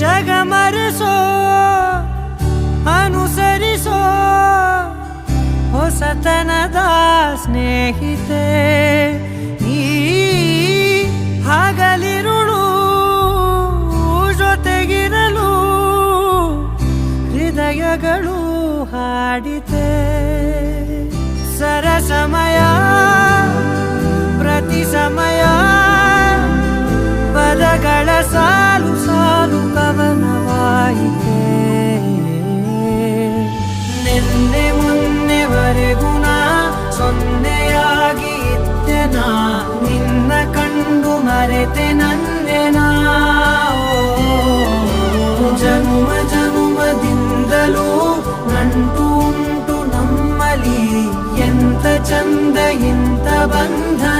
ಜಗಮರೆಸೋ ಅನುಸರಿಸೋ ಹೊಸತನದ ಸ್ನೇಹಿತೆ ಈ ಹಗಲಿರುಳು ಜೊತೆಗಿರಲು ಹೃದಯಗಳು ಹಾಡಿತೆ. ಸರಸಮಯ ಪ್ರತಿ ಸಮಯ ಪದಗಳ ಸಾಲು ನಿನ್ನೆ ಮೊನ್ನೆವರೆಗೂ ನಾ ಸೊನ್ನೆಯಾಗಿ ಇದ್ದೆ ನಾ. ನಿನ್ನ ಕಂಡು ಮರೆತೆ ನಂದೆ ನಾ. ಓ, ಜನುಮ ಜನುಮದಿಂದಲೂ ನಂಟು ಉಂಟು ನಮ್ಮಲಿ ಎಂತ ಚಂದ ಇಂತ ಬಂಧನ